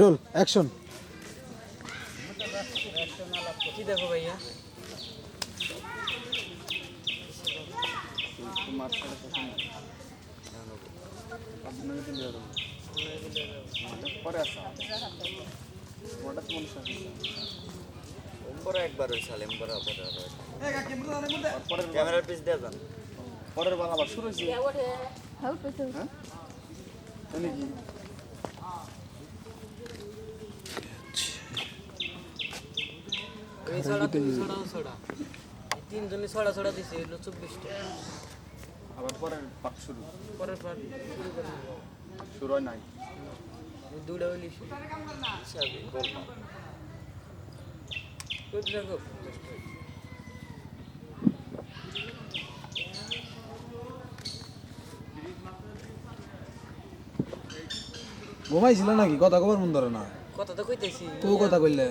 Roll action কি দেখো ভাইয়া একবার এম্বরা পরে ক্যামেরার পিস দিয়ে যান। পরের বার আবার শুরু হয়েছে Help us. নাকি এই ছড়া তুমি ছড়াও ছড়া এই তিনজনে ছড়া ছড়া দিছে এগুলো চব্বিশটা। আবার পরের পাক শুরু। পরের পার শুরু করে নেব। শুরু হয় নাই। এই হইলি দেখো ঘুমাইছিল নাকি? কথা কবার মন ধরে না। কথা তো কইতেছি। তো কথা কইলে।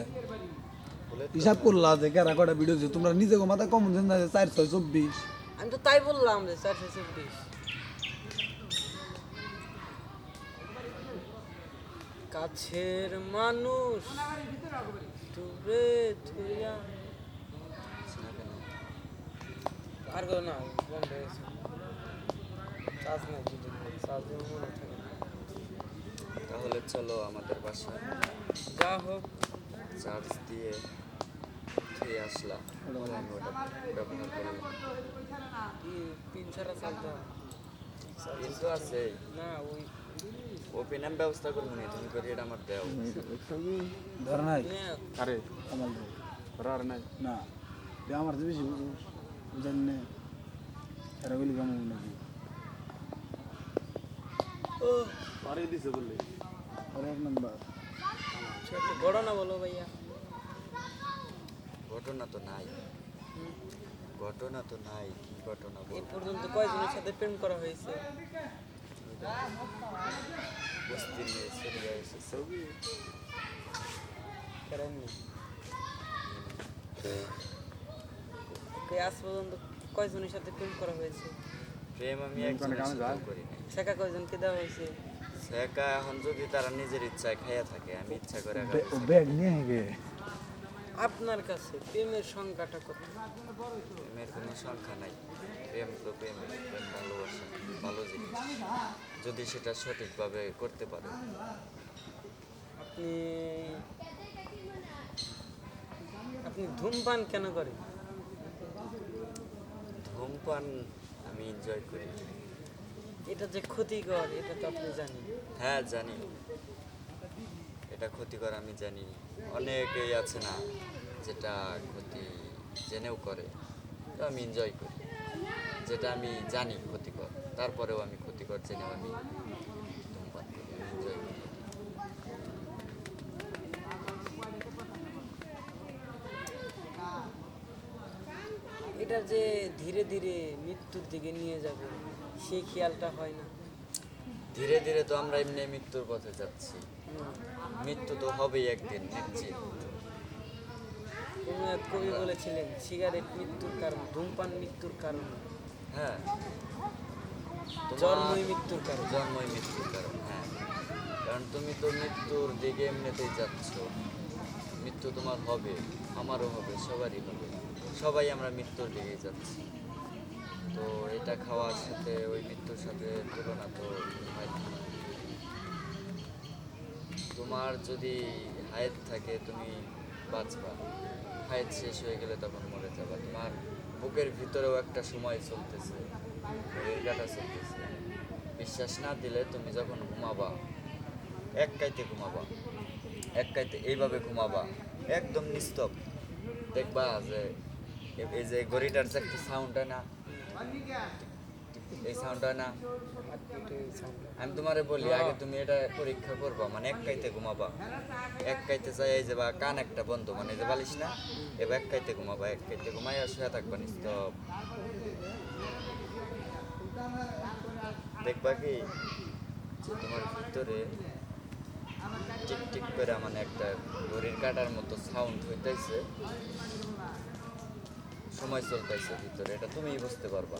হিসাব করলা যে কেরা কটা ভিডিও দিছো? তোমরা নিজে মাথা কম দিন না চার ছয় চব্বিশ। আমি তো তাই বললাম যে চারশো চব্বিশ। কাছের মানুষ দূরে থুইয়া আর করো না বন্ধ হয়ে গেছে। চার্জ নাই চার্জ মনে থাকে না। তাহলে চলো আমাদের বাসায়। যা হোক। চার্জ দিয়ে খেয়ে আসলাম। আমি ওটা ব্যবহার করি। কি ছাড়া চার্জ কিন্তু আছে না ওই ওপেন এম ব্যবস্থা করব নি তুমি করি এটা আমার দেও ধরে নাই? আরে আমার। আর নাই? না আমার তো বেশি বুঝো বুঝেন নে এরা বলি কেমন নাকি? পারে দিছে বললে। আর এক নাম্বার। একটা ঘটনা বলো ভাইয়া? ঘটনা তো নাই। ঘটনা তো নাই কি ঘটনা এই পর্যন্ত কয়জনের সাথে প্রেম করা হয়েছে? বস্তির মেয়ে চলে এসেছে করেননি আজ পর্যন্ত কয়জনের সাথে প্রেম করা হয়েছে? প্রেম আমি একজনের করি নাই। শেখা কয়জনকে দেওয়া হয়েছে? এখন যদি তারা নিজের ইচ্ছায় খাইয়া থাকে আমি ইচ্ছা করে ব্যাগ নিয়ে গে। আপনার কাছে প্রেমের সংখ্যাটা কত? প্রেমের কোনো সংখ্যা নাই। প্রেম তো প্রেম প্রেম ভালোবাসা ভালো জিনিস। যদি সেটা সঠিকভাবে করতে পারো। আপনি আপনি ধূমপান কেন করেন? ধূমপান আমি এনজয় করি। এটা যে ক্ষতিকর এটা তো আপনি জানেন। হ্যাঁ জানি। এটা ক্ষতিকর, আমি জানি। অনেকেই আছে না যেটা ক্ষতি জেনেও করে, তো আমি এনজয় করি। যেটা আমি জানি ক্ষতিকর, তারপরেও আমি ক্ষতিকর জেনেও আমি এটা যে ধীরে ধীরে মৃত্যুর দিকে নিয়ে যাবে, সেই খেয়ালটা হয় না। ধীরে ধীরে তো আমরা এমনি মৃত্যুর পথে যাচ্ছি। মৃত্যু তো হবেই একদিন নিশ্চিত। কোনো এক কবি বলেছিলেন সিগারেট মৃত্যুর কারণ ধূমপান মৃত্যুর কারণ। হ্যাঁ। জন্মই মৃত্যুর কারণ। জন্মই মৃত্যুর কারণ হ্যাঁ। কারণ তুমি তো মৃত্যুর দিকে এমনিতেই যাচ্ছ। মৃত্যু তোমার হবে আমারও হবে সবারই হবে। সবাই আমরা মৃত্যুর দিকে যাচ্ছি। তো এটা খাওয়ার সাথে ওই মৃত্যুর সাথে তুলনা তো হয় না। তোমার যদি হায়াত থাকে, তুমি বাঁচবা। হায়াত শেষ হয়ে গেলে তখন মরে যাবা। তোমার বুকের ভিতরেও একটা সময় চলতেছে কাটা চলতেছে। বিশ্বাস না দিলে তুমি যখন ঘুমাবা, এক কাইতে ঘুমাবা, এক কাইতে এইভাবে ঘুমাবা, একদম নিস্তব। দেখবা যে, এই যে ঘড়িটার যে একটা সাউন্ড হয় না এই সাউন্ড হয় না। আমি তোমারে বলি আগে তুমি এটা পরীক্ষা করবা মানে এক কাইতে ঘুমাবা। এক কাইতে চাই এই যে বা কান একটা বন্ধ মানে যে বালিশ না এবার এক কাইতে ঘুমাবা এক কাইতে ঘুমাইয়া শুয়ে থাকবা নিস্তব। দেখবা কি যে তোমার ভিতরে টিক টিক করে মানে একটা ঘড়ির কাটার মতো সাউন্ড হইতেছে সময় চলতেছে ভিতরে এটা তুমিই বুঝতে পারবা।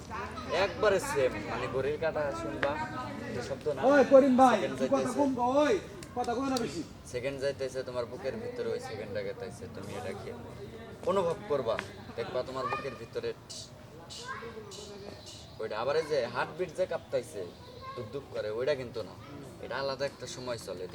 একবারে সেম মানে ঘড়ির কাটা শুনবা যে শব্দ না ওই করিম ভাই কথা কম ওই কথা কই না বেশি। সেকেন্ড যাইতেছে তোমার বুকের ভিতরে ওই সেকেন্ডটা গেতাইছে তুমি এটা কি অনুভব করবা? দেখবা তোমার বুকের ভিতরে ওইটা আবার যে হার্টবিট যে কাঁপতাইছে দুপ দুপ করে ওইটা কিন্তু না। এটা আলাদা একটা সময় চলে